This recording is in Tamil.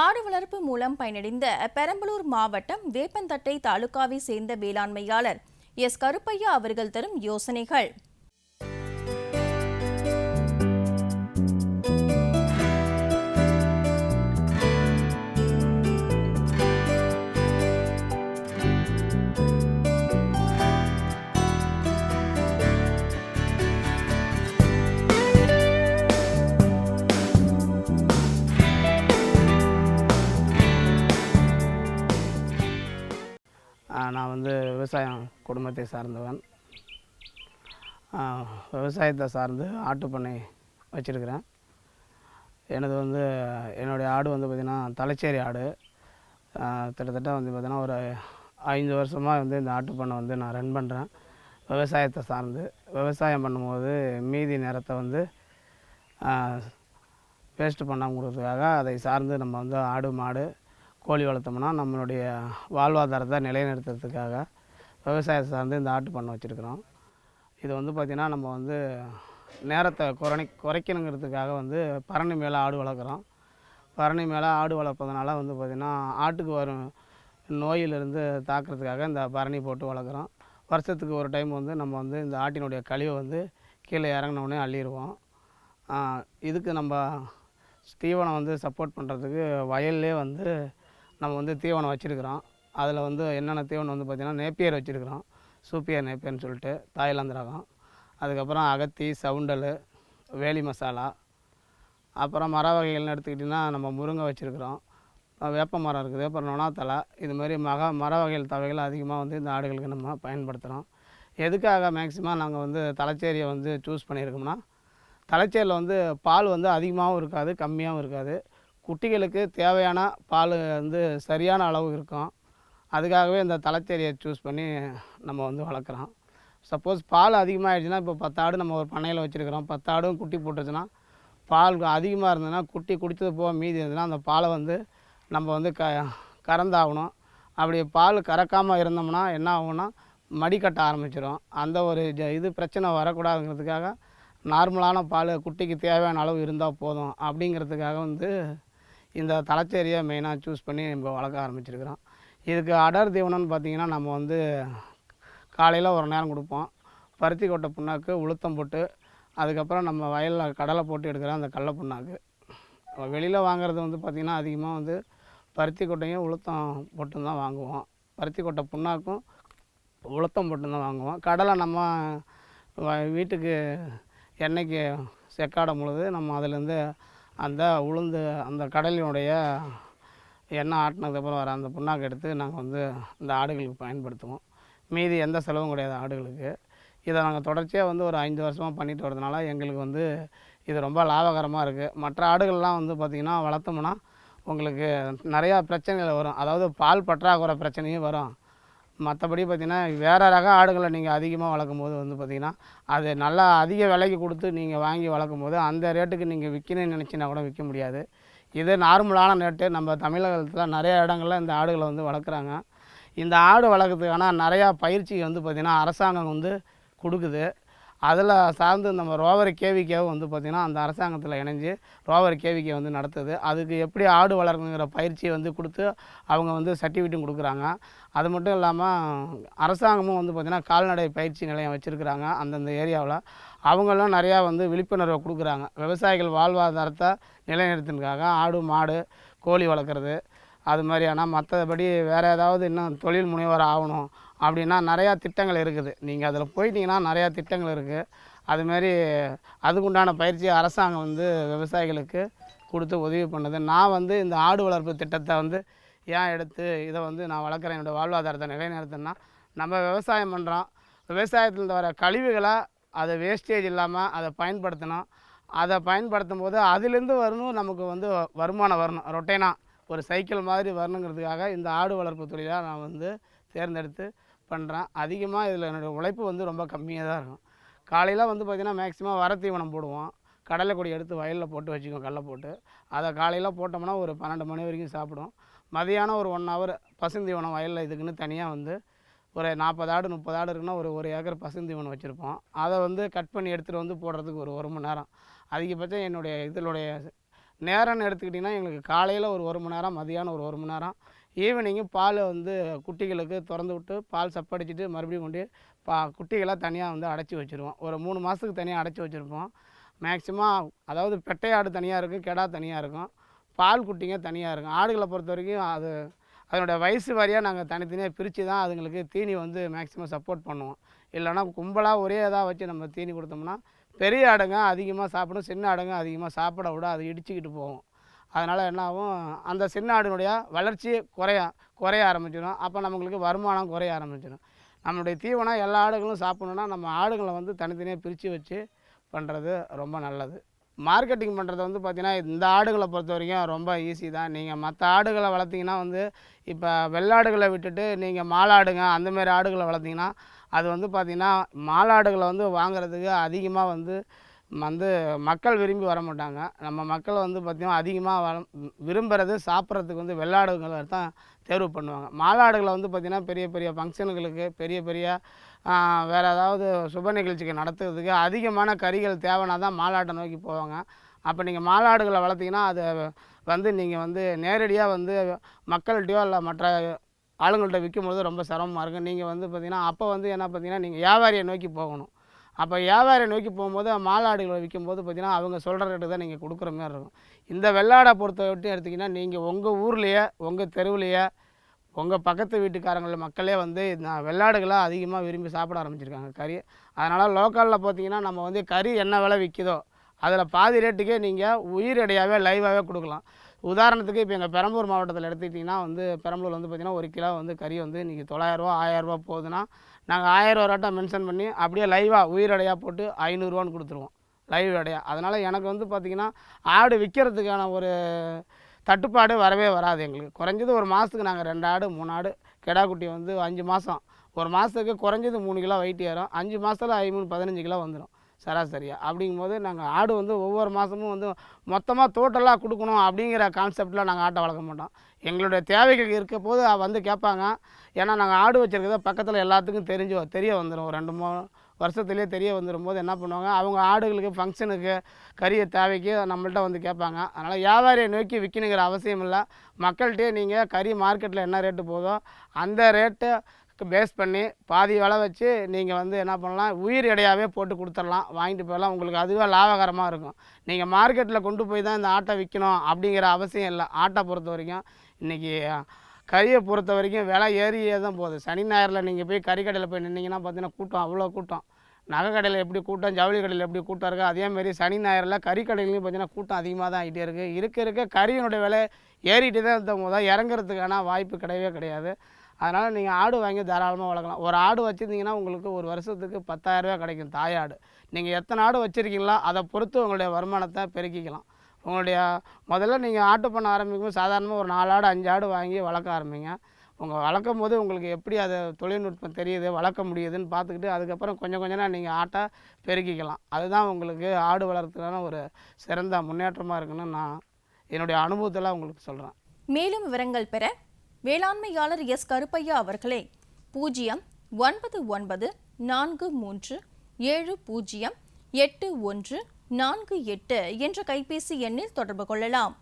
ஆடு வளர்ப்பு மூலம் பயனடைந்த பெரம்பலூர் மாவட்டம் வேப்பந்தட்டை தாலுகாவை சேர்ந்த வேளாண்மையாளர் எஸ் கருப்பையா அவர்கள் தரும் யோசனைகள். நான் வந்து விவசாயம் குடும்பத்தை சார்ந்தவன். விவசாயத்தை சார்ந்து ஆட்டுப்பண்ணை வச்சுருக்கிறேன். எனது வந்து என்னுடைய ஆடு வந்து பார்த்திங்கன்னா தலைச்சேரி ஆடு. கிட்டத்தட்ட வந்து பார்த்திங்கன்னா ஒரு ஐந்து வருஷமாக வந்து இந்த ஆட்டுப்பண்ணை வந்து நான் ரன் பண்ணுறேன் விவசாயத்தை சார்ந்து. விவசாயம் பண்ணும்போது மீதி நேரத்தை வந்து வேஸ்ட்டு பண்ணாங்கிறதுக்காக அதை சார்ந்து நம்ம வந்து ஆடு மாடு கோழி வளர்த்தோம்னா நம்மளுடைய வாழ்வாதாரத்தை நிலைநிறுத்துறதுக்காக விவசாயத்தை சார்ந்து இந்த ஆட்டு பண்ணை வச்சுருக்குறோம். இது வந்து பார்த்திங்கன்னா நம்ம வந்து நேரத்தை குறை குறைக்கணுங்கிறதுக்காக வந்து பரணி மேலே ஆடு வளர்க்குறோம். பரணி மேலே ஆடு வளர்ப்பதனால வந்து பார்த்திங்கன்னா ஆட்டுக்கு வரும் நோயிலிருந்து தாக்குறதுக்காக இந்த பரணி போட்டு வளர்க்குறோம். வருஷத்துக்கு ஒரு டைம் வந்து நம்ம வந்து இந்த ஆட்டினுடைய கழிவை வந்து கீழே இறங்கினோடனே அள்ளிடுவோம் இதுக்கு நம்ம தீவனம் வந்து சப்போர்ட் பண்ணுறதுக்கு வயல்லே வந்து நம்ம வந்து தீவனம் வச்சுருக்குறோம். அதில் வந்து என்னென்ன தீவனம் வந்து பார்த்திங்கன்னா நேப்பியர் வச்சுருக்குறோம். சூப்பியர் நேப்பியர்னு சொல்லிட்டு தாய்லாந்து ரகம். அதுக்கப்புறம் அகத்தி சவுண்டல் வேலி மசாலா. அப்புறம் மர வகைகள்னு எடுத்துக்கிட்டிங்கன்னா நம்ம முருங்கை வச்சுருக்குறோம். வேப்ப மரம் இருக்குது அப்புறம் நொணாத்தலை இது மாதிரி மக மர வகைகள் தவைகள் அதிகமாக வந்து இந்த ஆடுகளுக்கு நம்ம பயன்படுத்துகிறோம் எதுக்காக மேக்சிமம் நாங்கள் வந்து தலைச்சேரியை வந்து சூஸ் பண்ணியிருக்கோம்னா தலைச்சேரியில் வந்து பால் வந்து அதிகமாகவும் இருக்காது கம்மியாகவும் இருக்காது. குட்டிகளுக்கு தேவையான பால் வந்து சரியான அளவு இருக்கும். அதுக்காகவே இந்த தலைச்சேரியை சூஸ் பண்ணி நம்ம வந்து வளர்க்குறோம். சப்போஸ் பால் அதிகமாகிடுச்சுன்னா இப்போ பத்து ஆடு நம்ம ஒரு பண்ணையில் வச்சுருக்கிறோம். பத்து ஆடும் குட்டி போட்டுச்சுன்னா பால் அதிகமாக இருந்ததுன்னா குட்டி குடித்தது போக மீதி இருந்ததுன்னா அந்த பாலை வந்து நம்ம வந்து க கறந்தாகணும். அப்படி பால் கறக்காமல் இருந்தோம்னா என்ன ஆகும்னா மடி கட்ட ஆரம்பிச்சிடும் அந்த ஒரு இது பிரச்சனை வரக்கூடாதுங்கிறதுக்காக நார்மலான பால் குட்டிக்கு தேவையான அளவு இருந்தால் போதும். அப்படிங்கிறதுக்காக வந்து இந்த தலைச்சேரியை மெயினாக சூஸ் பண்ணி நம்ம வளர்க்க ஆரம்பிச்சிருக்கிறோம். இதுக்கு அடர் தீவனம்னு பார்த்திங்கன்னா நம்ம வந்து காலையில் ஒரு நேரம் கொடுப்போம். பருத்தி கொட்டை புண்ணாக்கு உளுத்தம் போட்டு அதுக்கப்புறம் நம்ம வயலில் கடலை போட்டு எடுக்கிற அந்த கடலை புண்ணாக்கு. வெளியில் வாங்குறது வந்து பார்த்திங்கன்னா அதிகமாக வந்து பருத்தி கொட்டையும் உளுத்தம் போட்டு தான் வாங்குவோம். பருத்தி கொட்டை புண்ணாக்கும் உளுத்தம் போட்டு தான் வாங்குவோம். கடலை நம்ம வீட்டுக்கு எண்ணெய்க்கு செக்காடும் பொழுது நம்ம அதுலேருந்து அந்த உளுந்து அந்த கடலினுடைய எண்ணெய் ஆட்டினதுக்கப்புறம் வர அந்த புண்ணாக்கு எடுத்து நாங்கள் வந்து இந்த ஆடுகளுக்கு பயன்படுத்துவோம். மீதி எந்த செலவும் கிடையாது ஆடுகளுக்கு. இதை நாங்கள் தொடர்ச்சியாக வந்து ஒரு ஐந்து வருஷமாக பண்ணிட்டு வரதுனால எங்களுக்கு வந்து இது ரொம்ப லாபகரமாக இருக்குது மற்ற ஆடுகள்லாம் வந்து பார்த்திங்கன்னா வளர்த்தோம்னா உங்களுக்கு நிறையா பிரச்சனைகள் வரும். அதாவது பால் பற்றாக்குறை பிரச்சனையும் வரும். மற்றபடி பார்த்திங்கன்னா வேறு ரக ஆடுகளை நீங்கள் அதிகமாக வளர்க்கும் போது வந்து பார்த்திங்கன்னா அது நல்லா அதிக விலைக்கு கொடுத்து நீங்கள் வாங்கி வளர்க்கும் போது அந்த ரேட்டுக்கு நீங்கள் விற்கணும்னு நினச்சினா கூட விற்க முடியாது. இது நார்மலான ரேட்டு நம்ம தமிழகத்தில் நிறைய இடங்களில் இந்த ஆடுகளை வந்து வளர்க்குறாங்க. இந்த ஆடு வளர்க்குறதுக்கான நிறையா பயிற்சி வந்து பார்த்திங்கன்னா அரசாங்கம் வந்து கொடுக்குது. அதில் சார்ந்து நம்ம ரோவர் கேவிகேவும் வந்து பார்த்திங்கன்னா அந்த அரசாங்கத்தில் இணைஞ்சு ரோவர் கேவிக்கே வந்து நடத்துது. அதுக்கு எப்படி ஆடு வளர்க்கணுங்கிற பயிற்சியை வந்து கொடுத்து அவங்க வந்து சர்டிஃபிகேட்டும் கொடுக்குறாங்க. அது மட்டும் இல்லாமல் அரசாங்கமும் வந்து பார்த்திங்கன்னா கால்நடை பயிற்சி நிலையம் வச்சுருக்குறாங்க அந்தந்த ஏரியாவில். அவங்களும் நிறையா வந்து விழிப்புணர்வை கொடுக்குறாங்க. விவசாயிகள் வாழ்வாதாரத்தை நிலைநிறுத்தினுக்காக ஆடு மாடு கோழி வளர்க்குறது. அது மாதிரியான மற்றபடி வேறு ஏதாவது இன்னும் தொழில் முனைவர் ஆகணும் அப்படின்னா நிறையா திட்டங்கள் இருக்குது. நீங்கள் அதில் போயிட்டீங்கன்னா நிறையா திட்டங்கள் இருக்குது அதுமாரி அதுக்குண்டான பயிற்சி அரசாங்கம் வந்து விவசாயிகளுக்கு கொடுத்து உதவி பண்ணுது. நான் வந்து இந்த ஆடு வளர்ப்பு திட்டத்தை வந்து ஏன் எடுத்து இதை வந்து நான் வளர்க்குறேன்? என்னோடய வாழ்வாதாரத்தை நிலைநிறுத்தினா நம்ம விவசாயம் பண்ணுறோம் விவசாயத்தில் வர கழிவுகளை அதை வேஸ்டேஜ் இல்லாமல் அதை பயன்படுத்தணும். அதை பயன்படுத்தும் போது அதுலேருந்து வரணும் நமக்கு வந்து வருமானம் வரணும். ரொட்டைனாக ஒரு சைக்கிள் மாதிரி வரணுங்கிறதுக்காக இந்த ஆடு வளர்ப்பு தொழிலாக நான் வந்து தேர்ந்தெடுத்து பண்ணுறேன் அதிகமாக இதில் என்னுடைய உழைப்பு வந்து ரொம்ப கம்மியாக தான் இருக்கும். காலையில் வந்து பார்த்திங்கன்னா மேக்ஸிமம் வர தீவனம் போடுவோம். கடலை கொடி எடுத்து வயலில் போட்டு வச்சுக்குவோம் கடலை போட்டு. அதை காலையில் போட்டோம்னா ஒரு பன்னெண்டு மணி வரைக்கும் சாப்பிடும் மதியானம் ஒரு ஒன் ஹவர் பசுந்தீவனம் வயலில் இதுக்குன்னு தனியாக வந்து ஒரு நாற்பது ஆடு முப்பது ஆடு இருக்குன்னா ஒரு ஒரு ஏக்கர் பசுந்தீவனம் வச்சுருப்போம். அதை வந்து கட் பண்ணி எடுத்துகிட்டு வந்து போடுறதுக்கு ஒரு ஒரு மணி நேரம். அதிகபட்சம் என்னுடைய இதனுடைய நேரம்னு எடுத்துக்கிட்டிங்கன்னா எங்களுக்கு காலையில் ஒரு ஒரு மணி நேரம் மதியானம் ஒரு ஒரு மணி நேரம். ஈவினிங்கு பால் வந்து குட்டிகளுக்கு திறந்து விட்டு பால் சப்படிச்சிட்டு மறுபடியும் கொண்டு பா குட்டிகளை தனியாக வந்து அடைச்சி வச்சுருவோம். ஒரு மூணு மாதத்துக்கு தனியாக அடைச்சி வச்சுருப்போம். மேக்ஸிமம் அதாவது பெட்டை ஆடு தனியாக இருக்கும் கெடா தனியாக இருக்கும். பால் குட்டிங்க தனியாக இருக்கும். ஆடுகளை பொறுத்த வரைக்கும் அது அதனுடைய வயசு வாரியாக நாங்கள் தனித்தனியாக பிரித்து தான் அதுங்களுக்கு தீனி வந்து மேக்ஸிமம் சப்போர்ட் பண்ணுவோம். இல்லைன்னா கும்பலாக ஒரே இதாக வச்சு நம்ம தீனி கொடுத்தோம்னா பெரிய ஆடுங்க அதிகமாக சாப்பிடும் சின்ன ஆடுங்க அதிகமாக சாப்பிட விட அது இடிச்சுக்கிட்டு போகும். அதனால் என்ன ஆகும் அந்த சின்ன ஆடினுடைய வளர்ச்சி குறைய குறைய ஆரம்பிச்சிடும். அப்போ நம்மளுக்கு வருமானம் குறைய ஆரம்பிச்சிடும். நம்மளுடைய தீவனம் எல்லா ஆடுகளும் சாப்பிடணுன்னா நம்ம ஆடுகளை வந்து தனித்தனியாக பிரித்து வச்சு பண்ணுறது ரொம்ப நல்லது. மார்க்கெட்டிங் பண்ணுறது வந்து பார்த்திங்கன்னா இந்த ஆடுகளை பொறுத்த வரைக்கும் ரொம்ப ஈஸி தான். நீங்கள் மற்ற ஆடுகளை வளர்த்திங்கன்னா வந்து இப்போ வெள்ளாடுகளை விட்டுட்டு நீங்கள் மாலாடுங்க அந்தமாரி ஆடுகளை வளர்த்திங்கன்னா அது வந்து பார்த்திங்கன்னா மாலாடுகளை வந்து வாங்குறதுக்கு அதிகமாக வந்து வந்து மக்கள் விரும்பி வர மாட்டாங்க. நம்ம மக்கள் வந்து பார்த்திங்கன்னா அதிகமாக வர விரும்புகிறது சாப்பிட்றதுக்கு வந்து வெள்ளாடுகளை தான் தேர்வு பண்ணுவாங்க. மாலாடுகளை வந்து பார்த்திங்கன்னா பெரிய பெரிய ஃபங்க்ஷனுங்களுக்கு பெரிய பெரிய வேறு ஏதாவது சுப நிகழ்ச்சிக்கு நடத்துறதுக்கு அதிகமான கறிகள் தேவைன்னா தான் மாலாட்டை நோக்கி போவாங்க. அப்போ நீங்கள் மாலாடுகளை வளர்த்திங்கன்னா அதை வந்து நீங்கள் வந்து நேரடியாக வந்து மக்கள்கிட்டயோ இல்லை மற்ற ஆளுங்கள்ட்ட விற்கும்போது ரொம்ப சிரமமாக இருக்கும் நீங்கள் வந்து பார்த்திங்கன்னா அப்போ வந்து என்ன பார்த்தீங்கன்னா நீங்கள் வியாபாரியை நோக்கி போகணும். அப்போ வியாபாரியை நோக்கி போகும்போது மாலாடுகளை விற்கும்போது பார்த்தீங்கன்னா அவங்க சொல்கிற ரேட்டு தான் நீங்கள் கொடுக்குற மாதிரி இருக்கும். இந்த வெள்ளாடை பொறுத்த வரைக்கும் எடுத்திங்கன்னா நீங்கள் உங்கள் ஊர்லேயே உங்கள் தெருவுலையே உங்கள் பக்கத்து வீட்டுக்காரங்கள மக்களே வந்து வெள்ளாடுகளை அதிகமாக விரும்பி சாப்பிட ஆரம்பிச்சிருக்காங்க. கறி அதனால் லோக்கலில் பார்த்தீங்கன்னா நம்ம வந்து கறி என்ன விலை விற்கிதோ அதில் பாதி ரேட்டுக்கே நீங்கள் உயிரடையாகவே லைவாகவே கொடுக்கலாம். உதாரணத்துக்கு இப்போ எங்கள் பெரம்பலூர் மாவட்டத்தில் எடுத்துக்கிட்டிங்கன்னா வந்து பெரம்பலூர் வந்து பார்த்திங்கன்னா ஒரு கிலோ வந்து கறி வந்து இன்றைக்கி தொள்ளாயிரரூவா ஆயிரரூபா போகுதுன்னா நாங்கள் ஆயிரம் ரூபாட்டம் மென்ஷன் பண்ணி அப்படியே லைவாக உயிரடையாக போட்டு ஐநூறுரூவான்னு கொடுத்துருவோம். லைவ் அடையா அதனால் எனக்கு வந்து பார்த்திங்கன்னா ஆடு விற்கிறதுக்கான ஒரு தட்டுப்பாடு வரவே வராது எங்களுக்கு. குறைஞ்சது ஒரு மாதத்துக்கு நாங்கள் ரெண்டு ஆடு மூணு ஆடு கெடா குட்டி வந்து அஞ்சு மாதம் ஒரு மாதத்துக்கு குறைஞ்சது மூணு கிலோ வெயிட் ஏறும். அஞ்சு மாதத்தில் ஐமூணு பதினஞ்சு கிலோ வந்துடும் சராசரியாக அப்படிங்கும்போது நாங்கள் ஆடு வந்து ஒவ்வொரு மாதமும் வந்து மொத்தமாக டோட்டலாக கொடுக்கணும் அப்படிங்கிற கான்செப்டில் நாங்கள் ஆட்டை வளர்க்க மாட்டோம். எங்களுடைய தேவைகள் இருக்க போது வந்து கேட்பாங்க. ஏன்னா நாங்கள் ஆடு வச்சுருக்கிறத பக்கத்தில் எல்லாத்துக்கும் தெரிஞ்சு தெரிய வந்துடும் ஒரு ரெண்டு மூணு வருஷத்துலேயே தெரிய வந்துடும் போது என்ன பண்ணுவாங்க? அவங்க ஆடுகளுக்கு ஃபங்க்ஷனுக்கு கறியை தேவைக்கு நம்மள்ட்ட வந்து கேட்பாங்க. அதனால் வியாபாரியை நோக்கி விற்கணுங்கிற அவசியம் இல்லை. மக்கள்கிட்டே நீங்கள் கறி மார்க்கெட்டில் என்ன ரேட்டு போதோ அந்த ரேட்டு பேஸ் பண்ணி பாதி விலை வச்சு நீங்கள் வந்து என்ன பண்ணலாம் உயிர் எடையாகவே போட்டு கொடுத்துடலாம். வாங்கிட்டு போயிடலாம். உங்களுக்கு அதுவே லாபகரமாக இருக்கும். நீங்கள் மார்க்கெட்டில் கொண்டு போய் தான் இந்த ஆட்டை விற்கணும் அப்படிங்கிற அவசியம் இல்லை. ஆட்டை பொறுத்த வரைக்கும் இன்றைக்கி கறியை பொறுத்த வரைக்கும் விலை ஏறியே தான் போகுது. சனி ஞாயிறில் நீங்கள் போய் கறி கடையில் போய் நின்னீங்கன்னா பார்த்தீங்கன்னா கூட்டம் அவ்வளோ கூட்டம். நகை கடையில் எப்படி கூட்டம் ஜவுளி கடையில் எப்படி கூட்டம் இருக்குது அதேமாரி சனி ஞாயிறில் கறி கடையிலையும் பார்த்தீங்கன்னா கூட்டம் அதிகமாக தான் ஆகிட்டே இருக்குது இருக்க இருக்க கறியினுடைய விலை ஏறிட்டு தான் இருந்தவங்க தான் இறங்குறதுக்கான வாய்ப்பு கிடையவே கிடையாது. அதனால் நீங்கள் ஆடு வாங்கி தாராளமாக வளர்க்கலாம். ஒரு ஆடு வச்சுருந்தீங்கன்னா உங்களுக்கு ஒரு வருஷத்துக்கு பத்தாயிரரூபா கிடைக்கும் தாயாடு நீங்கள் எத்தனை ஆடு வச்சுருக்கீங்களோ அதை பொறுத்து உங்களுடைய வருமானத்தை பெருக்கிக்கலாம். உங்களுடைய முதல்ல நீங்கள் ஆட்டு பண்ண ஆரம்பிக்கும்போது சாதாரணமாக ஒரு நாலு ஆடு அஞ்சு ஆடு வாங்கி வளர்க்க ஆரம்பிங்க. உங்கள் வளர்க்கும் போது உங்களுக்கு எப்படி அதை தொழில்நுட்பம் தெரியுது வளர்க்க முடியுதுன்னு பார்த்துக்கிட்டு அதுக்கப்புறம் கொஞ்சம் கொஞ்சமாக நீங்கள் ஆட்டை பெருக்கிக்கலாம். அதுதான் உங்களுக்கு ஆடு வளர்த்துக்கான ஒரு சிறந்த முன்னேற்றமாக இருக்குன்னு நான் என்னுடைய அனுபவத்தில் உங்களுக்கு சொல்கிறேன் மேலும் விவரங்கள் பெற வேளாண்மையாளர் எஸ். கருப்பையா அவர்களே பூஜ்ஜியம் ஒன்பது ஒன்பது நான்கு மூன்று ஏழு பூஜ்ஜியம் எட்டு ஒன்று நான்கு எட்டு என்ற கைபேசி எண்ணில் தொடர்பு கொள்ளலாம்.